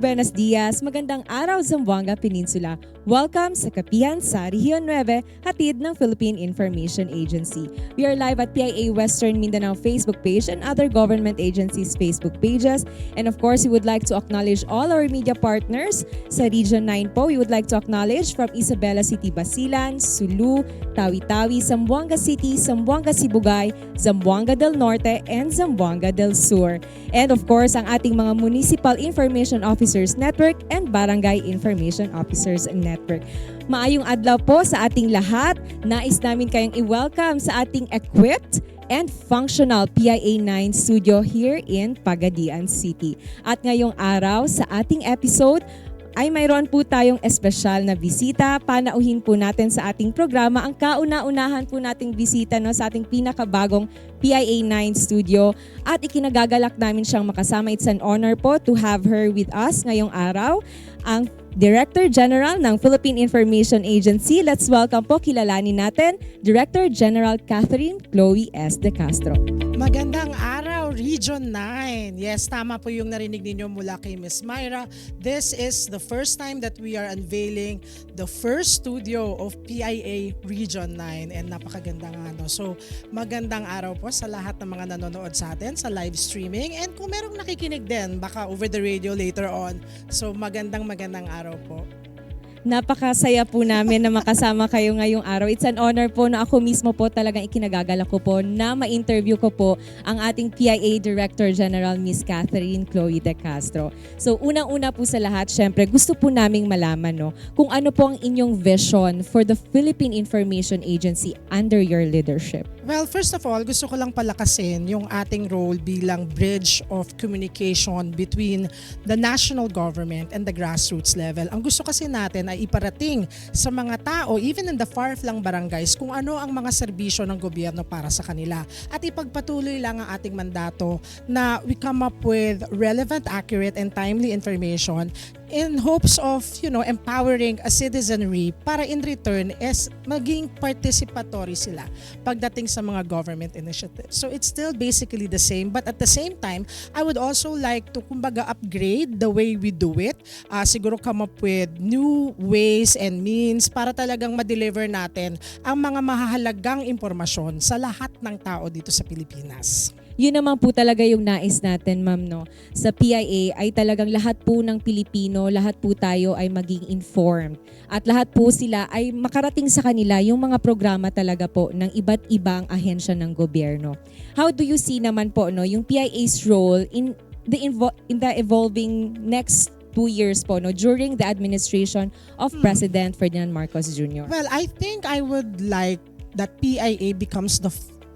buenos dias, magandang araw Zamboanga Peninsula. Welcome sa Kapihan sa Region 9, hatid ng Philippine Information Agency. We are live at PIA Western Mindanao Facebook page and other government agencies' Facebook pages. And of course, we would like to acknowledge all our media partners sa Region 9 po. We would like to acknowledge from Isabela City, Basilan, Sulu, Tawi-Tawi, Zamboanga City, Zamboanga Sibugay, Zamboanga del Norte, and Zamboanga del Sur. And of course, ang ating mga Municipal Information Officers Network and Barangay Information Officers Network. Maayong adlaw po sa ating lahat. Nais namin kayong i-welcome sa ating equipped and functional PIA9 studio here in Pagadian City. At ngayong araw sa ating episode, ay mayroon po tayong espesyal na bisita. Panauhin po natin sa ating programa ang kauna-unahan po nating bisita no, sa ating pinakabagong PIA9 studio at ikinagagalak namin siyang makasama. It's an honor po to have her with us ngayong araw. Ang Director General ng Philippine Information Agency. Let's welcome po, kilalanin natin, Director General Catherine Chloe S. De Castro. Magandang araw, Region 9. Yes, tama po yung narinig ninyo mula kay Miss Myra. This is the first time that we are unveiling the first studio of PIA Region 9 and napakaganda nga no. So, magandang araw po sa lahat ng mga nanonood sa atin sa live streaming and kung merong nakikinig din, baka over the radio later on. So, magandang magandang araw po. Napakasaya po namin na makasama kayo ngayong araw. It's an honor po na ako mismo po talagang ikinagagalak ko po na ma-interview ko po ang ating PIA Director General Miss Catherine Chloe De Castro. So unang-una po sa lahat, syempre gusto po naming malaman no, kung ano po ang inyong vision for the Philippine Information Agency under your leadership. Well, first of all, gusto ko lang palakasin yung ating role bilang bridge of communication between the national government and the grassroots level. Ang gusto kasi natin ay iparating sa mga tao, even in the far-flung barangays, kung ano ang mga serbisyo ng gobyerno para sa kanila. At ipagpatuloy lang ang ating mandato na we come up with relevant, accurate, and timely information in hopes of, you know, empowering a citizenry para in return is maging participatory sila pagdating sa mga government initiatives. So it's still basically the same but at the same time, I would also like to kumbaga upgrade the way we do it. Ah, siguro come up with new ways and means para talagang ma-deliver natin ang mga mahahalagang impormasyon sa lahat ng tao dito sa Pilipinas. Yun naman po talaga yung nais natin, ma'am, no? Sa PIA ay talagang lahat po ng Pilipino, lahat po tayo ay maging informed. At lahat po sila ay makarating sa kanila yung mga programa talaga po ng iba't ibang ahensya ng gobyerno. How do you see naman po, no, yung PIA's role in the invo- in the evolving next two years po, no, during the administration of President Ferdinand Marcos Jr.? Well, I think I would like that PIA becomes the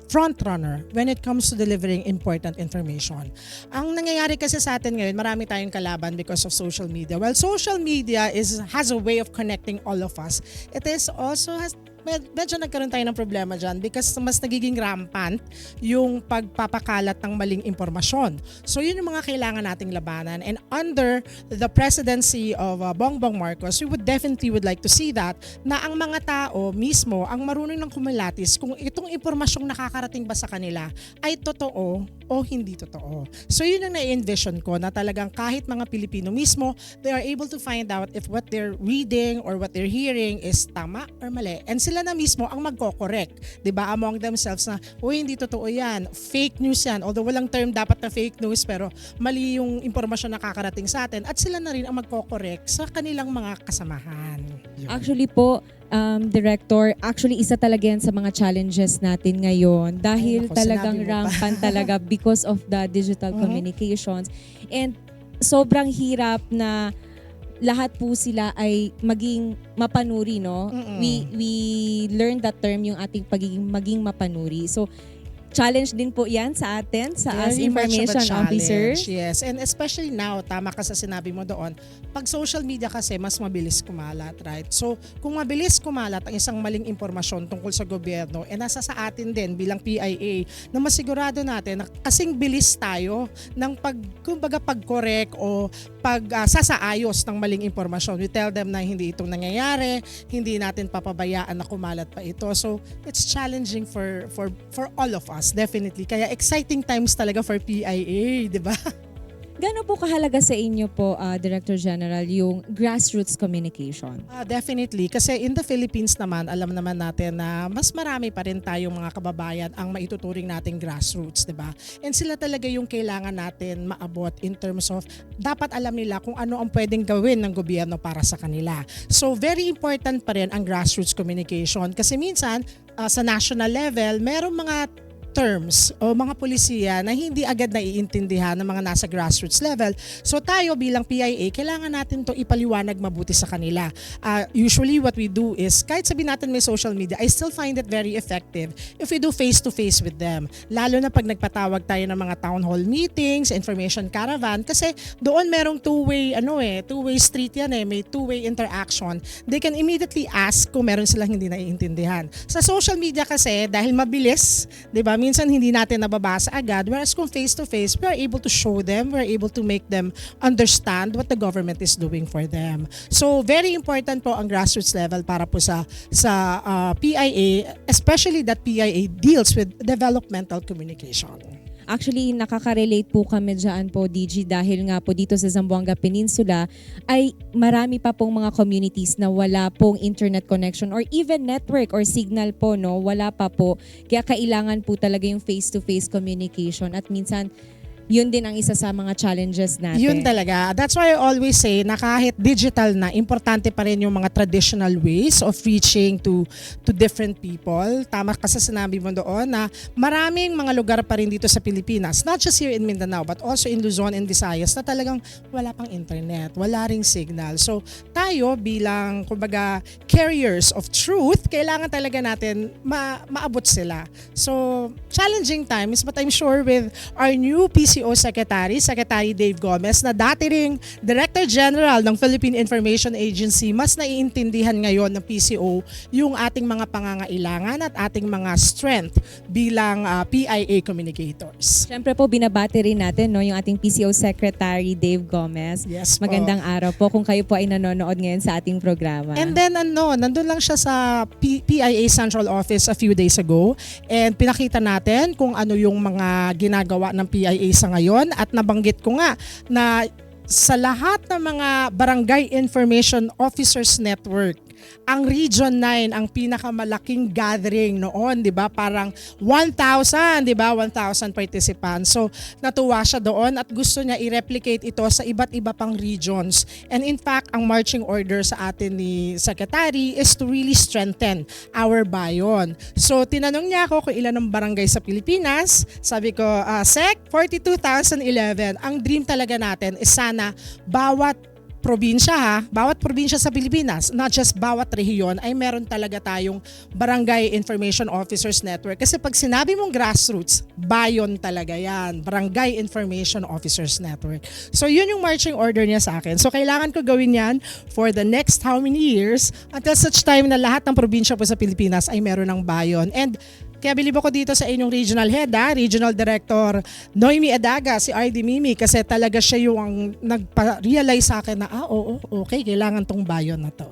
front runner when it comes to delivering important information. Ang nangyayari kasi sa atin ngayon, marami tayong kalaban because of social media. Well, social media is has a way of connecting all of us. It is also has med- medyo nagkaroon tayo ng problema dyan because mas nagiging rampant yung pagpapakalat ng maling impormasyon. So yun yung mga kailangan nating labanan. And under the presidency of uh, Bongbong Marcos, we would definitely would like to see that na ang mga tao mismo ang marunong ng kumilatis kung itong impormasyong nakakarating ba sa kanila ay totoo o hindi totoo. So yun ang na-envision ko na talagang kahit mga Pilipino mismo, they are able to find out if what they're reading or what they're hearing is tama or mali. And sila na mismo ang magko-correct, 'di ba, among themselves na, "Uy, hindi totoo 'yan. Fake news 'yan." Although walang term dapat na fake news, pero mali yung impormasyon na nakakarating sa atin at sila na rin ang magko-correct sa kanilang mga kasamahan. Actually po, um, Director, actually isa talaga yan sa mga challenges natin ngayon dahil Ay, talagang rampant talaga because of the digital Mhm. communications. And sobrang hirap na lahat po sila ay maging mapanuri, no? Mm-mm. We we learned that term yung ating pagiging maging mapanuri. So challenge din po yan sa atin, sa as Very much of a information officers. challenge, Yes, and especially now, tama ka sa sinabi mo doon, pag social media kasi mas mabilis kumalat, right? So, kung mabilis kumalat ang isang maling impormasyon tungkol sa gobyerno, eh nasa sa atin din bilang PIA na masigurado natin na kasing bilis tayo ng pag, kumbaga pag-correct o pag ah, sasaayos ng maling impormasyon. We tell them na hindi itong nangyayari, hindi natin papabayaan na kumalat pa ito. So, it's challenging for for for all of us, definitely. Kaya exciting times talaga for PIA, di ba? Gano'n po kahalaga sa inyo po, ah, Director General, yung grassroots communication? Ah, definitely. Kasi in the Philippines naman, alam naman natin na mas marami pa rin tayong mga kababayan ang maituturing nating grassroots, di ba? And sila talaga yung kailangan natin maabot in terms of dapat alam nila kung ano ang pwedeng gawin ng gobyerno para sa kanila. So very important pa rin ang grassroots communication kasi minsan ah, sa national level, merong mga terms o mga polisiya na hindi agad naiintindihan ng mga nasa grassroots level. So tayo bilang PIA, kailangan natin to ipaliwanag mabuti sa kanila. Uh, usually what we do is, kahit sabihin natin may social media, I still find it very effective if we do face-to-face with them. Lalo na pag nagpatawag tayo ng mga town hall meetings, information caravan, kasi doon merong two-way, ano eh, two-way street yan eh, may two-way interaction. They can immediately ask kung meron silang hindi naiintindihan. Sa social media kasi, dahil mabilis, di ba, minsan hindi natin nababasa agad. Whereas kung face-to-face, we are able to show them, we are able to make them understand what the government is doing for them. So, very important po ang grassroots level para po sa, sa uh, PIA, especially that PIA deals with developmental communication. Actually, nakaka-relate po kami dyan po, DG, dahil nga po dito sa Zamboanga Peninsula ay marami pa pong mga communities na wala pong internet connection or even network or signal po, no? Wala pa po. Kaya kailangan po talaga yung face-to-face communication at minsan yun din ang isa sa mga challenges natin. Yun talaga. That's why I always say na kahit digital na, importante pa rin yung mga traditional ways of reaching to to different people. Tama kasi sinabi mo doon na maraming mga lugar pa rin dito sa Pilipinas, not just here in Mindanao, but also in Luzon and Visayas na talagang wala pang internet, wala ring signal. So tayo bilang kumbaga carriers of truth, kailangan talaga natin ma- maabot sila. So challenging times, but I'm sure with our new PC PCO Secretary, Secretary Dave Gomez, na dati ring Director General ng Philippine Information Agency, mas naiintindihan ngayon ng PCO yung ating mga pangangailangan at ating mga strength bilang ah, PIA communicators. Siyempre po, binabati rin natin no, yung ating PCO Secretary Dave Gomez. Yes po. Magandang araw po kung kayo po ay nanonood ngayon sa ating programa. And then ano, nandun lang siya sa P- PIA Central Office a few days ago and pinakita natin kung ano yung mga ginagawa ng PIA sa ngayon. At nabanggit ko nga na sa lahat ng mga Barangay Information Officers Network, ang Region 9 ang pinakamalaking gathering noon, 'di ba? Parang 1,000, 'di ba? 1,000 participants. So, natuwa siya doon at gusto niya i-replicate ito sa iba't iba pang regions. And in fact, ang marching order sa atin ni Secretary is to really strengthen our bayon. So, tinanong niya ako kung ilan ang barangay sa Pilipinas. Sabi ko, ah, Sec, 42,011. Ang dream talaga natin is sana bawat probinsya ha, bawat probinsya sa Pilipinas, not just bawat rehiyon, ay meron talaga tayong Barangay Information Officers Network. Kasi pag sinabi mong grassroots, bayon talaga yan. Barangay Information Officers Network. So yun yung marching order niya sa akin. So kailangan ko gawin yan for the next how many years until such time na lahat ng probinsya po sa Pilipinas ay meron ng bayon. And kaya bilib ako dito sa inyong regional head, ha? regional director Noemi Adaga, si RD Mimi, kasi talaga siya yung nagpa-realize sa akin na, ah, oo, okay, kailangan tong bayon na to.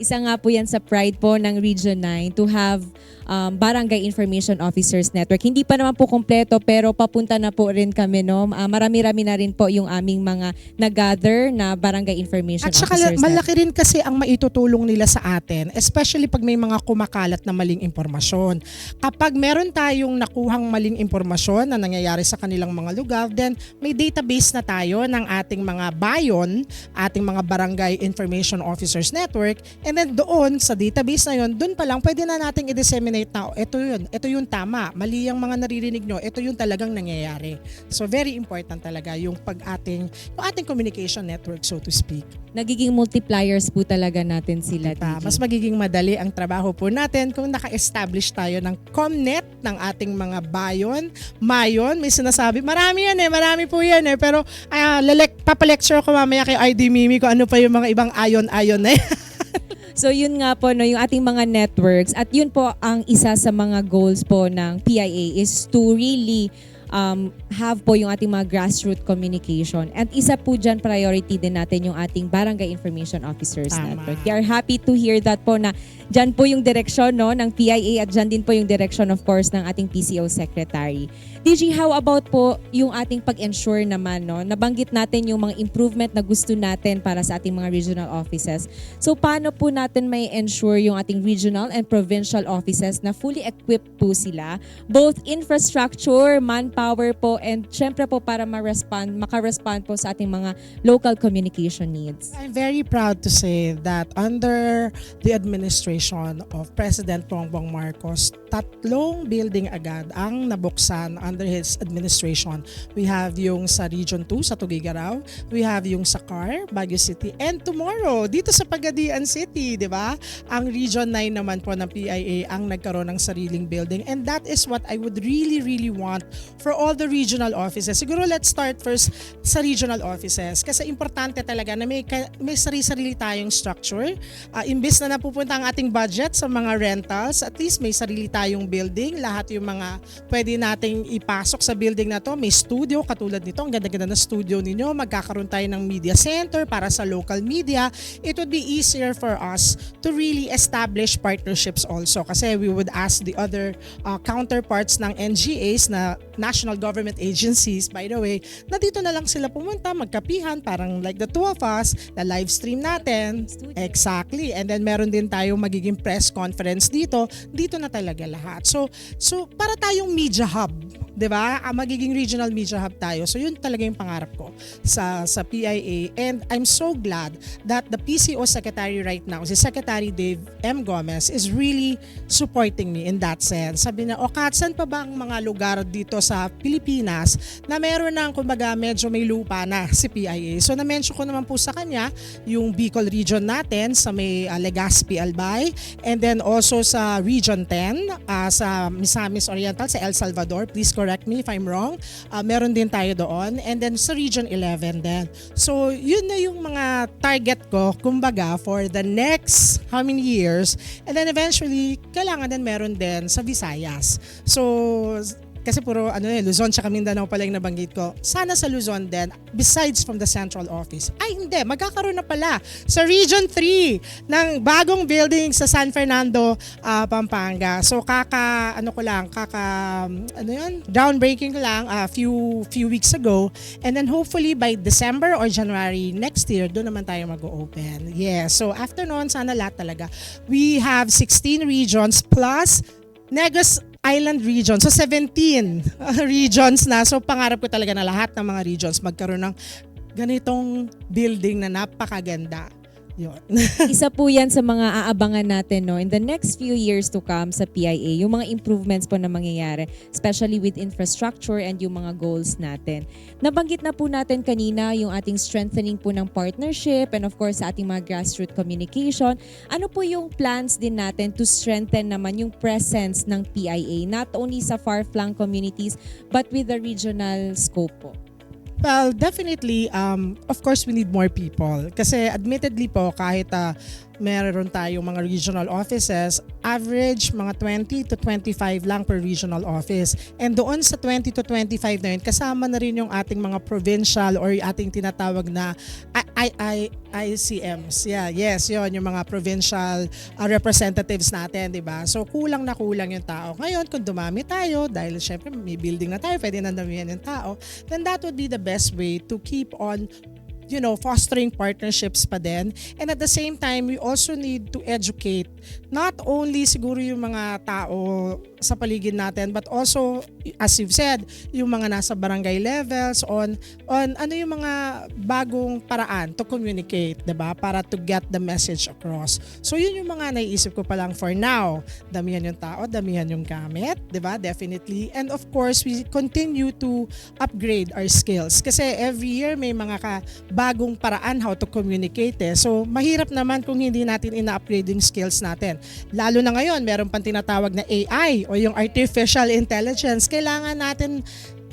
Isa nga po yan sa pride po ng Region 9 to have um, Barangay Information Officers Network. Hindi pa naman po kompleto pero papunta na po rin kami. No? Ah, marami-rami na rin po yung aming mga nag-gather na Barangay Information At saka Officers malaki rin kasi ang maitutulong nila sa atin, especially pag may mga kumakalat na maling impormasyon. Kapag meron tayong nakuhang maling impormasyon na nangyayari sa kanilang mga lugar, then may database na tayo ng ating mga bayon, ating mga Barangay Information Officers Network, and then doon sa database na yon, doon pa lang pwede na nating i-disseminate na, "Oh, ito yun, ito yung tama, mali yung mga naririnig nyo, ito yung talagang nangyayari. So very important talaga yung pag ating, yung ating communication network so to speak. Nagiging multipliers po talaga natin sila. Diba? Mas magiging madali ang trabaho po natin kung naka-establish tayo ng Comnet ng ating mga bayon, mayon, may sinasabi. Marami yan eh, marami po yan eh. Pero uh, lalek, papalecture ko mamaya kay ID Mimi kung ano pa yung mga ibang ayon-ayon na yan. So yun nga po no, yung ating mga networks at yun po ang isa sa mga goals po ng PIA is to really um, have po yung ating mga grassroots communication. And isa po dyan, priority din natin yung ating Barangay Information Officers Tama. Network. We are happy to hear that po na dyan po yung direksyon no, ng PIA at dyan din po yung direction of course ng ating PCO Secretary. DG, how about po yung ating pag-ensure naman, no? Nabanggit natin yung mga improvement na gusto natin para sa ating mga regional offices. So, paano po natin may ensure yung ating regional and provincial offices na fully equipped po sila, both infrastructure, manpower po, and syempre po para ma-respond, maka-respond po sa ating mga local communication needs. I'm very proud to say that under the administration of President Bongbong Marcos, tatlong building agad ang nabuksan under his administration. We have yung sa Region 2 sa Tugigaraw, we have yung sa CAR, Baguio City, and tomorrow dito sa Pagadian City, di ba? Ang Region 9 naman po ng PIA ang nagkaroon ng sariling building and that is what I would really really want for all the regional offices. Siguro let's start first sa regional offices kasi importante talaga na may, may sarili-sarili tayong structure. Ah, imbes na napupunta ang ating budget sa mga rentals, at least may sarili tayong building. Lahat yung mga pwede nating ipasok sa building na to. May studio katulad nito. Ang ganda-ganda na studio ninyo. Magkakaroon tayo ng media center para sa local media. It would be easier for us to really establish partnerships also kasi we would ask the other uh, counterparts ng NGAs na national government agencies by the way na dito na lang sila pumunta magkapihan parang like the two of us na live stream natin Studio. exactly and then meron din tayong magiging press conference dito dito na talaga lahat so so para tayong media hub 'di ba? Ah, magiging regional media hub tayo. So yun talaga yung pangarap ko sa sa PIA and I'm so glad that the PCO secretary right now si Secretary Dave M. Gomez is really supporting me in that sense. Sabi na o Kat, saan pa ba ang mga lugar dito sa Pilipinas na meron ng kumbaga medyo may lupa na si PIA so na-mention ko naman po sa kanya yung Bicol region natin sa may uh, Legazpi Albay and then also sa Region 10 ah, sa Misamis Oriental sa El Salvador. Please me if I'm wrong Ah, meron din tayo doon. And then sa Region 11 din. So yun na yung mga target ko kumbaga for the next how many years. And then eventually kailangan din meron din sa Visayas. So kasi puro ano eh, Luzon tsaka Mindanao pala yung nabanggit ko. Sana sa Luzon din, besides from the central office. Ay hindi, magkakaroon na pala sa Region 3 ng bagong building sa San Fernando, ah, Pampanga. So kaka, ano ko lang, kaka, ano yun, groundbreaking ko lang a few, few weeks ago. And then hopefully by December or January next year, doon naman tayo mag-open. Yeah, so after noon, sana lahat talaga. We have 16 regions plus Negros Island region. So 17 regions na. So pangarap ko talaga na lahat ng mga regions magkaroon ng ganitong building na napakaganda. Yun. Isa po yan sa mga aabangan natin no in the next few years to come sa PIA, yung mga improvements po na mangyayari, especially with infrastructure and yung mga goals natin. Nabanggit na po natin kanina yung ating strengthening po ng partnership and of course sa ating mga grassroots communication. Ano po yung plans din natin to strengthen naman yung presence ng PIA not only sa far-flung communities but with the regional scope po? Well, definitely, um, of course, we need more people. Kasi admittedly po, kahit uh, meron tayong mga regional offices, average mga 20 to 25 lang per regional office. And doon sa 20 to 25 na yun, kasama na rin yung ating mga provincial or ating tinatawag na I- I- I- ICMs. Yeah, yes, yon yung mga provincial uh, representatives natin, di ba? So, kulang na kulang yung tao. Ngayon, kung dumami tayo, dahil syempre may building na tayo, pwede na damihan yung tao, then that would be the best way to keep on you know, fostering partnerships pa din. And at the same time, we also need to educate not only siguro yung mga tao sa paligid natin, but also, as you've said, yung mga nasa barangay levels on, on ano yung mga bagong paraan to communicate, 'di ba Para to get the message across. So yun yung mga naiisip ko pa lang for now. Damihan yung tao, damihan yung gamit, 'di ba Definitely. And of course, we continue to upgrade our skills. Kasi every year may mga ka bagong paraan how to communicate eh. So mahirap naman kung hindi natin ina-upgrade yung skills natin. Lalo na ngayon, meron pang tinatawag na AI o yung artificial intelligence. Kailangan natin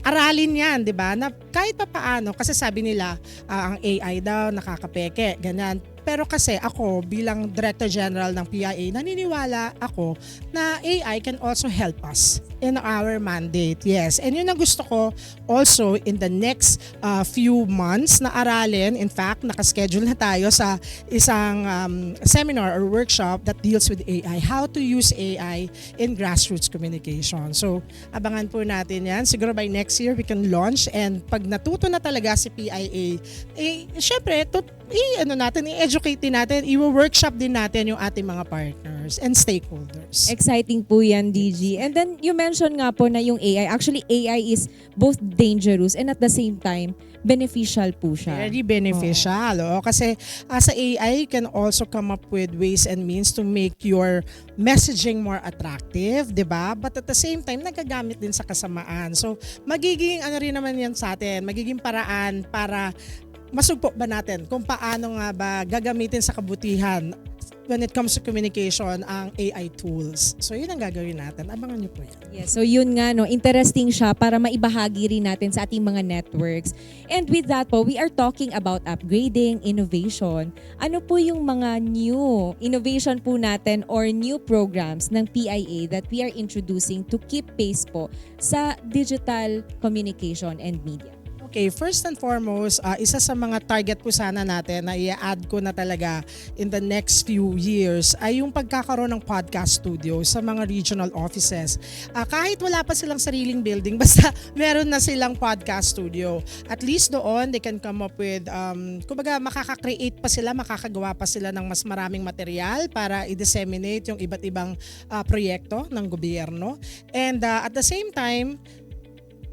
aralin yan, di ba? Na kahit pa paano, kasi sabi nila, ah, ang AI daw nakakapeke, ganyan. Pero kasi ako bilang Director General ng PIA, naniniwala ako na AI can also help us in our mandate. Yes. And yun ang gusto ko also in the next uh, few months na aralin. In fact, nakaschedule na tayo sa isang um, seminar or workshop that deals with AI. How to use AI in grassroots communication. So, abangan po natin yan. Siguro by next year, we can launch and pag natuto na talaga si PIA, eh, syempre, tut- i, ano natin, i-educate din natin, i-workshop din natin yung ating mga partners and stakeholders. Exciting po yan, DG. And then you mentioned nga po na yung AI, actually AI is both dangerous and at the same time, beneficial po siya. Very beneficial. Oh. Kasi as a AI, you can also come up with ways and means to make your messaging more attractive, di ba? But at the same time, nagagamit din sa kasamaan. So, magiging ano rin naman yan sa atin, magiging paraan para masugpo ba natin kung paano nga ba gagamitin sa kabutihan when it comes to communication ang AI tools. So, yun ang gagawin natin. Abangan niyo po yan. Yes, so yun nga no, interesting siya para maibahagi rin natin sa ating mga networks. And with that po, we are talking about upgrading, innovation. Ano po yung mga new innovation po natin or new programs ng PIA that we are introducing to keep pace po sa digital communication and media? Okay, first and foremost, uh, isa sa mga target po sana natin na i-add ko na talaga in the next few years ay yung pagkakaroon ng podcast studio sa mga regional offices. Uh, kahit wala pa silang sariling building, basta meron na silang podcast studio. At least doon, they can come up with, um, kumbaga makaka-create pa sila, makakagawa pa sila ng mas maraming material para i-disseminate yung iba't ibang uh, proyekto ng gobyerno. And uh, at the same time,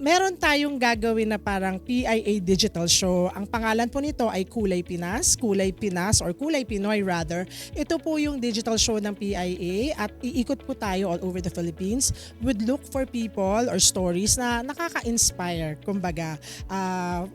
meron tayong gagawin na parang PIA Digital Show. Ang pangalan po nito ay Kulay Pinas, Kulay Pinas or Kulay Pinoy rather. Ito po yung digital show ng PIA at iikot po tayo all over the Philippines. Would look for people or stories na nakaka-inspire. Kumbaga, ah,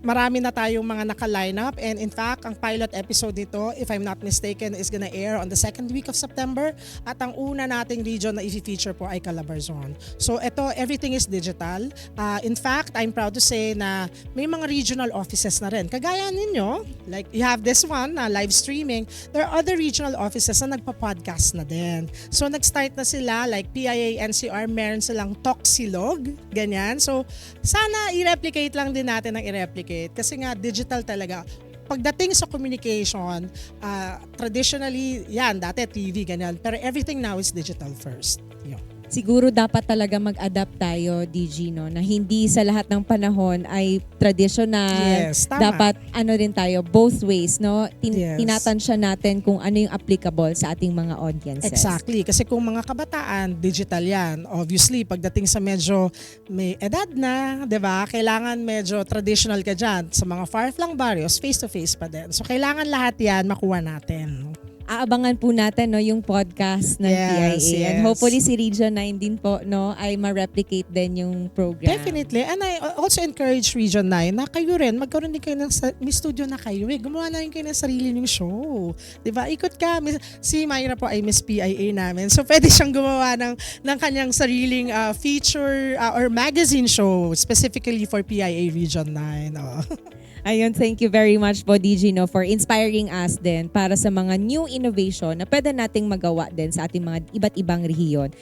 marami na tayong mga naka-line up and in fact, ang pilot episode nito, if I'm not mistaken, is gonna air on the second week of September at ang una nating region na i-feature po ay Calabarzon. So ito, everything is digital. Uh, in fact, I'm proud to say na may mga regional offices na rin. Kagaya ninyo, like you have this one na live streaming, there are other regional offices na nagpa-podcast na din. So nag-start na sila like PIA NCR, meron silang Toxilog, ganyan. So sana i-replicate lang din natin ang i-replicate kasi nga digital talaga pagdating sa communication, ah, traditionally, yan, dati TV, ganyan. Pero everything now is digital first. Yun. Siguro dapat talaga mag-adapt tayo, DG, no? Na hindi sa lahat ng panahon ay traditional. Yes, tama. Dapat ano rin tayo, both ways, no? Tin- Yes. Tinatansya natin kung ano yung applicable sa ating mga audiences. Exactly. Kasi kung mga kabataan, digital yan. Obviously, pagdating sa medyo may edad na, di ba? Kailangan medyo traditional ka dyan. Sa mga far-flung barrios, face-to-face pa din. So, kailangan lahat yan makuha natin. Aabangan po natin no yung podcast ng Yes, PIA. And yes. hopefully si Region 9 din po no ay ma-replicate din yung program. Definitely. And I also encourage Region 9 na kayo rin, magkaroon din kayo ng may studio na kayo. Eh. Gumawa na rin kayo ng sarili ng show. Di ba? Ikot ka. Si Myra po ay Miss PIA namin. So pwede siyang gumawa ng, ng kanyang sariling uh, feature uh, or magazine show specifically for PIA Region 9. Oh. Ayun, thank you very much po DG no for inspiring us din para sa mga new innovation na pwede nating magawa din sa ating mga iba't ibang rehiyon.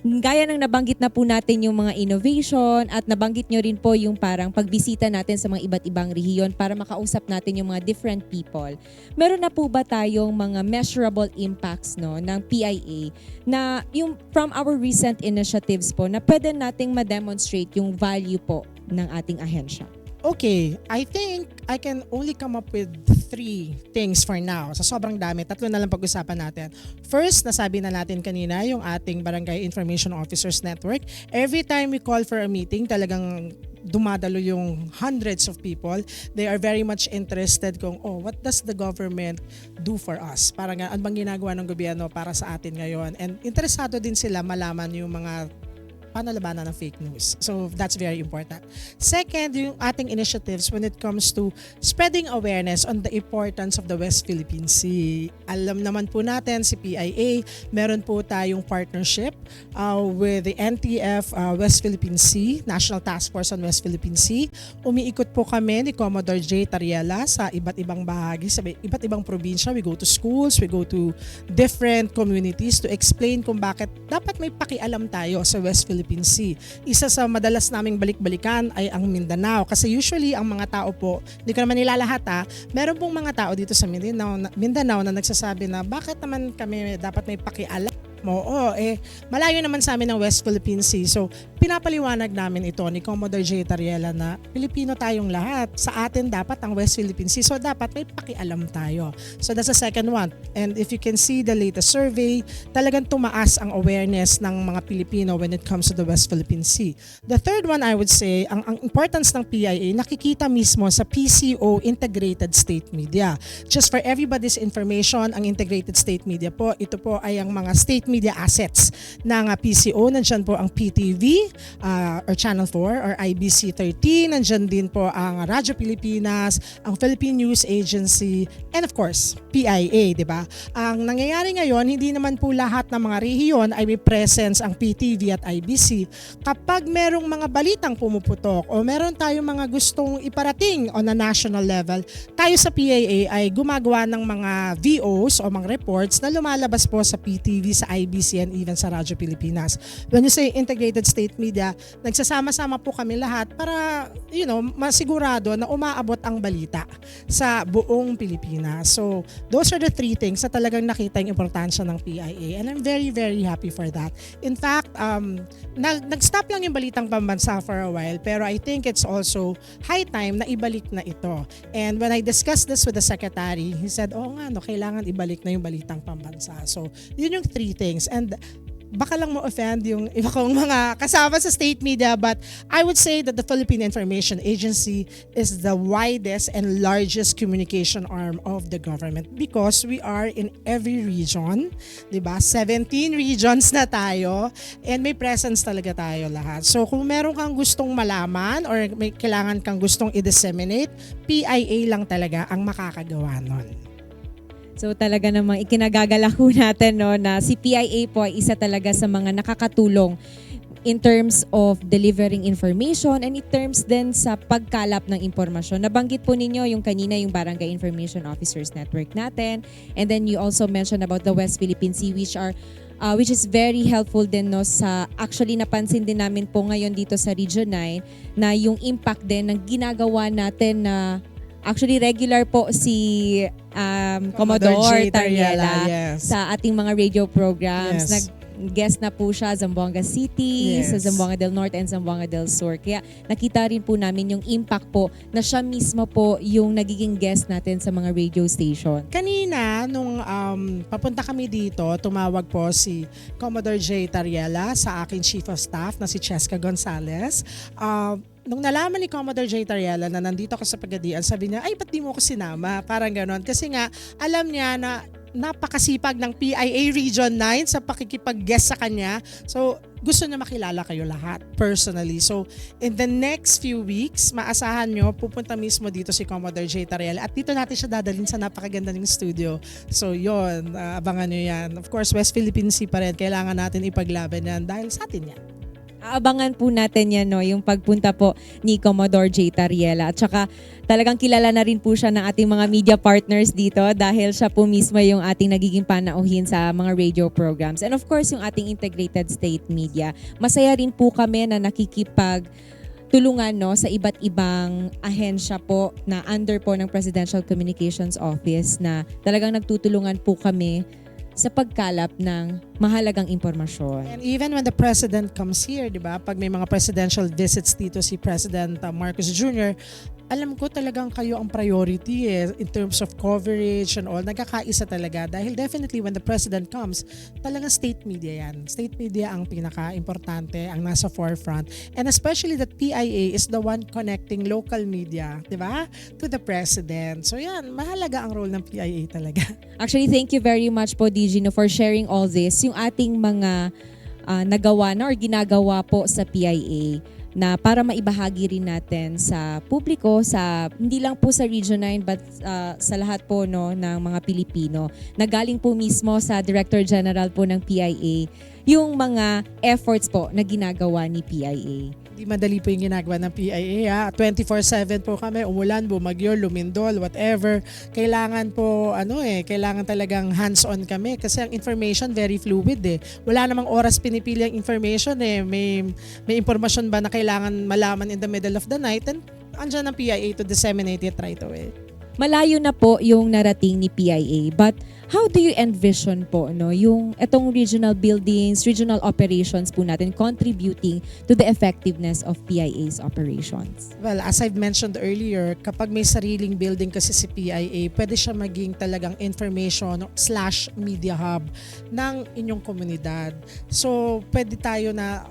Gaya ng nabanggit na po natin yung mga innovation at nabanggit nyo rin po yung parang pagbisita natin sa mga iba't ibang rehiyon para makausap natin yung mga different people. Meron na po ba tayong mga measurable impacts no ng PIA na yung from our recent initiatives po na pwede nating ma-demonstrate yung value po ng ating ahensya? Okay, I think I can only come up with three things for now. Sa sobrang dami, tatlo na lang pag-usapan natin. First, nasabi na natin kanina, yung ating Barangay Information Officers Network. Every time we call for a meeting, talagang dumadalo yung hundreds of people. They are very much interested kung, oh, what does the government do for us? Parang ano bang ginagawa ng gobyerno para sa atin ngayon? And interesado din sila malaman yung mga paano labanan ng fake news. So that's very important. Second, yung ating initiatives when it comes to spreading awareness on the importance of the West Philippine Sea. Alam naman po natin si PIA, meron po tayong partnership uh, with the NTF uh, West Philippine Sea, National Task Force on West Philippine Sea. Umiikot po kami ni Commodore J. Tariela sa iba't ibang bahagi, sa iba't ibang probinsya. We go to schools, we go to different communities to explain kung bakit dapat may pakialam tayo sa West Philippine Sea. Isa sa madalas naming balik-balikan ay ang Mindanao. Kasi usually ang mga tao po, hindi ko naman nilalahat ha, meron pong mga tao dito sa Mindanao, na- Mindanao na nagsasabi na bakit naman kami dapat may pakialam. Oo, eh, malayo naman sa amin ng West Philippine Sea. So, pinapaliwanag namin ito ni Commodore J. Tariela na Pilipino tayong lahat. Sa atin dapat ang West Philippine Sea. So, dapat may pakialam tayo. So, that's the second one. And if you can see the latest survey, talagang tumaas ang awareness ng mga Pilipino when it comes to the West Philippine Sea. The third one, I would say, ang, ang importance ng PIA, nakikita mismo sa PCO Integrated State Media. Just for everybody's information, ang Integrated State Media po, ito po ay ang mga state media assets ng ah, PCO. Nandyan po ang PTV ah, or Channel 4 or IBC 13. Nandyan din po ang Radyo Pilipinas, ang Philippine News Agency, and of course, PIA, di ba? Ang nangyayari ngayon, hindi naman po lahat ng mga rehiyon ay may presence ang PTV at IBC. Kapag merong mga balitang pumuputok o meron tayong mga gustong iparating on a national level, tayo sa PIA ay gumagawa ng mga VOs o mga reports na lumalabas po sa PTV, sa IBC, and even sa Radyo Pilipinas. When you say integrated state media, nagsasama-sama po kami lahat para, you know, masigurado na umaabot ang balita sa buong Pilipinas. So, those are the three things na talagang nakita yung importansya ng PIA. And I'm very, very happy for that. In fact, um, nag- nag-stop lang yung balitang pambansa for a while, pero I think it's also high time na ibalik na ito. And when I discussed this with the secretary, he said, oh nga, no, kailangan ibalik na yung balitang pambansa. So, yun yung three things. And baka lang mo-offend yung iba kong mga kasama sa state media but I would say that the Philippine Information Agency is the widest and largest communication arm of the government because we are in every region, 'di ba? 17 regions na tayo and may presence talaga tayo lahat. So kung meron kang gustong malaman or may kailangan kang gustong i-disseminate, PIA lang talaga ang makakagawa nun. So talaga namang ikinagagala ko natin no, na si PIA po ay isa talaga sa mga nakakatulong in terms of delivering information and in terms din sa pagkalap ng impormasyon. Nabanggit po ninyo yung kanina yung Barangay Information Officers Network natin and then you also mentioned about the West Philippine Sea which are uh, which is very helpful din no sa actually napansin din namin po ngayon dito sa Region 9 na yung impact din ng ginagawa natin na actually regular po si um, Commodore, J. Tariela, yes. sa ating mga radio programs. Yes. Nag guest na po siya Zamboanga City, Yes. sa Zamboanga del Norte and Zamboanga del Sur. Kaya nakita rin po namin yung impact po na siya mismo po yung nagiging guest natin sa mga radio station. Kanina, nung um, papunta kami dito, tumawag po si Commodore J. Tariela sa aking Chief of Staff na si Cheska Gonzalez. Um, nung nalaman ni Commodore J. Tariela na nandito ako sa Pagadian, sabi niya, ay, ba't di mo ako sinama? Parang ganon. Kasi nga, alam niya na napakasipag ng PIA Region 9 sa pakikipag-guest sa kanya. So, gusto niya makilala kayo lahat personally. So, in the next few weeks, maasahan nyo, pupunta mismo dito si Commodore J. Tariela. At dito natin siya dadalhin sa napakaganda ng studio. So, yon abangan nyo yan. Of course, West Philippine Sea pa rin. Kailangan natin ipaglaban yan dahil sa atin yan. Aabangan po natin yan, no, yung pagpunta po ni Commodore J. Tariela. At saka talagang kilala na rin po siya ng ating mga media partners dito dahil siya po mismo yung ating nagiging panauhin sa mga radio programs. And of course, yung ating integrated state media. Masaya rin po kami na nakikipag tulungan no sa iba't ibang ahensya po na under po ng Presidential Communications Office na talagang nagtutulungan po kami sa pagkalap ng mahalagang impormasyon. And even when the president comes here, di ba? Pag may mga presidential visits dito si President uh, Marcos Jr., alam ko talagang kayo ang priority eh, in terms of coverage and all. Nagkakaisa talaga dahil definitely when the president comes, talagang state media yan. State media ang pinaka-importante, ang nasa forefront. And especially that PIA is the one connecting local media, di ba? To the president. So yan, mahalaga ang role ng PIA talaga. Actually, thank you very much po, DG, no, for sharing all this. Yung ating mga ah, nagawa na or ginagawa po sa PIA na para maibahagi rin natin sa publiko sa hindi lang po sa Region 9 but ah, sa lahat po no ng mga Pilipino na galing po mismo sa Director General po ng PIA yung mga efforts po na ginagawa ni PIA. Hindi madali po yung ginagawa ng PIA. Ha? 24-7 po kami, umulan, bumagyo, lumindol, whatever. Kailangan po, ano eh, kailangan talagang hands-on kami kasi ang information very fluid eh. Wala namang oras pinipili ang information eh. May, may impormasyon ba na kailangan malaman in the middle of the night and andyan ang PIA to disseminate it right away. Malayo na po yung narating ni PIA but how do you envision po no yung etong regional buildings, regional operations po natin contributing to the effectiveness of PIA's operations? Well, as I've mentioned earlier, kapag may sariling building kasi si PIA, pwede siya maging talagang information slash media hub ng inyong komunidad. So, pwede tayo na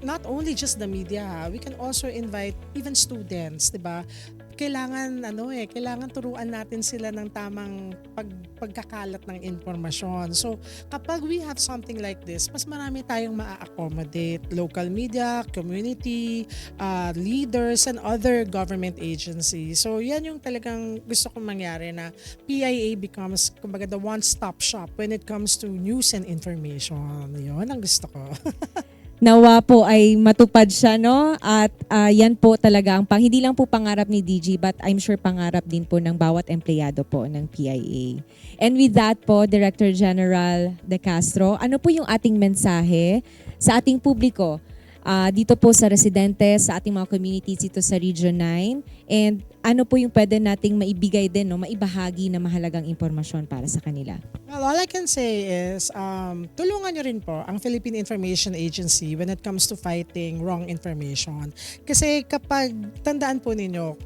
not only just the media, we can also invite even students, 'di ba? Kailangan ano eh, kailangan turuan natin sila ng tamang pag, pagkakalat ng impormasyon. So, kapag we have something like this, mas marami tayong ma-accommodate local media, community, uh, leaders and other government agencies. So yan yung talagang gusto kong mangyari na PIA becomes kumbaga the one-stop shop when it comes to news and information. Yun ang gusto ko. Nawa po ay matupad siya no? At ah, yan po talaga ang pang hindi lang po pangarap ni DG but I'm sure pangarap din po ng bawat empleyado po ng PIA. And with that po Director General De Castro, ano po yung ating mensahe sa ating publiko? Ah, dito po sa residente, sa ating mga communities dito sa Region 9 and ano po yung pwede nating maibigay din no, maibahagi na mahalagang impormasyon para sa kanila. Well, all I can say is um, tulungan nyo rin po ang Philippine Information Agency when it comes to fighting wrong information. Kasi kapag tandaan po ninyo,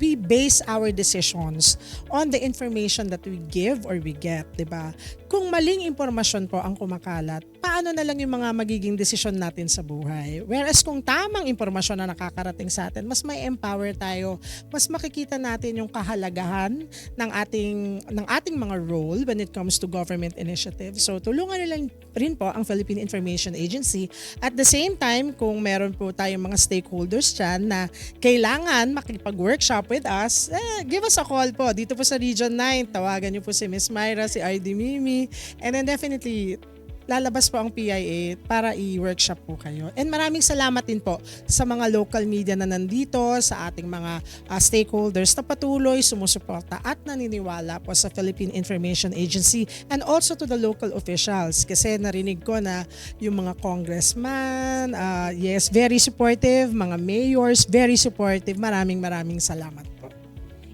we base our decisions on the information that we give or we get, 'di ba? Kung maling impormasyon po ang kumakalat, paano na lang yung mga magiging desisyon natin sa buhay? Whereas kung tamang impormasyon na nakakarating sa atin, mas may empower tayo, mas makikita natin yung kahalagahan ng ating ng ating mga role when it comes to government initiatives. So tulungan nila rin po ang Philippine Information Agency. At the same time, kung meron po tayong mga stakeholders dyan na kailangan makipag-workshop with us, eh, give us a call po. Dito po sa Region 9, tawagan niyo po si Miss Myra, si RD Mimi, and then definitely lalabas po ang PIA para i-workshop po kayo. And maraming salamat din po sa mga local media na nandito, sa ating mga ah, stakeholders na patuloy sumusuporta at naniniwala po sa Philippine Information Agency and also to the local officials kasi narinig ko na yung mga congressman, ah, yes, very supportive, mga mayors, very supportive. Maraming maraming salamat po.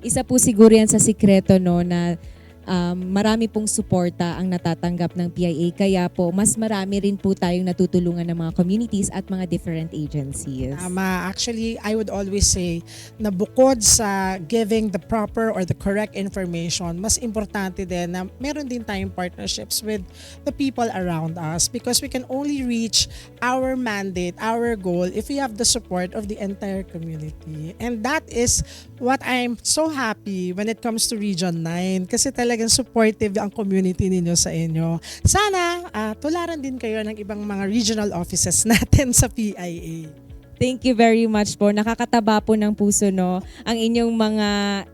Isa po siguro yan sa sikreto no na um, marami pong suporta ang natatanggap ng PIA kaya po mas marami rin po tayong natutulungan ng mga communities at mga different agencies. Tama. Actually, I would always say na bukod sa giving the proper or the correct information, mas importante din na meron din tayong partnerships with the people around us because we can only reach our mandate, our goal if we have the support of the entire community. And that is what I'm so happy when it comes to Region 9 kasi talagang supportive ang community ninyo sa inyo. Sana ah, tularan din kayo ng ibang mga regional offices natin sa PIA. Thank you very much po. Nakakataba po ng puso no ang inyong mga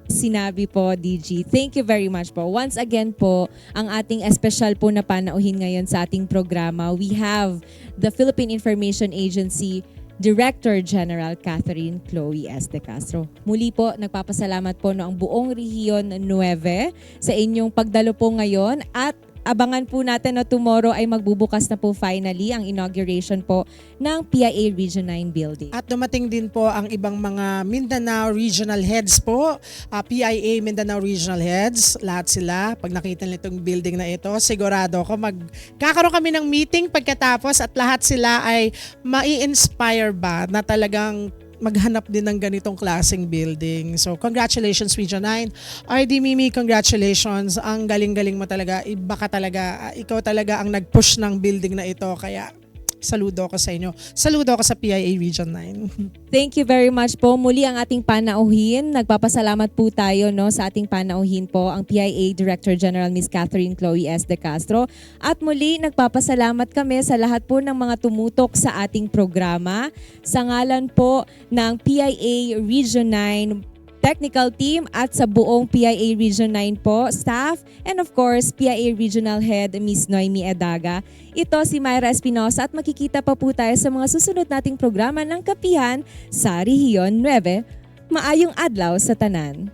sinabi po DG. Thank you very much po. Once again po, ang ating espesyal po na panauhin ngayon sa ating programa, we have the Philippine Information Agency Director General Catherine Chloe S. De Castro. Muli po, nagpapasalamat po no ang buong Rehiyon 9 sa inyong pagdalo po ngayon at abangan po natin na tomorrow ay magbubukas na po finally ang inauguration po ng PIA Region 9 building. At dumating din po ang ibang mga Mindanao Regional Heads po, ah, PIA Mindanao Regional Heads, lahat sila. Pag nakita nila itong building na ito, sigurado ako magkakaroon kami ng meeting pagkatapos at lahat sila ay mai-inspire ba na talagang maghanap din ng ganitong klaseng building. So, congratulations Region 9. RD Mimi, congratulations. Ang galing-galing mo talaga. Iba ka talaga. Ikaw talaga ang nag-push ng building na ito. Kaya, Saludo ako sa inyo. Saludo ako sa PIA Region 9. Thank you very much po. Muli ang ating panauhin. Nagpapasalamat po tayo no, sa ating panauhin po, ang PIA Director General Ms. Catherine Chloe S. De Castro. At muli, nagpapasalamat kami sa lahat po ng mga tumutok sa ating programa. Sa ngalan po ng PIA Region 9 technical team at sa buong PIA Region 9 po, staff, and of course, PIA Regional Head Ms. Noemi Edaga. Ito si Myra Espinosa at makikita pa po tayo sa mga susunod nating programa ng Kapihan sa Rehiyon 9. Maayong adlaw sa tanan.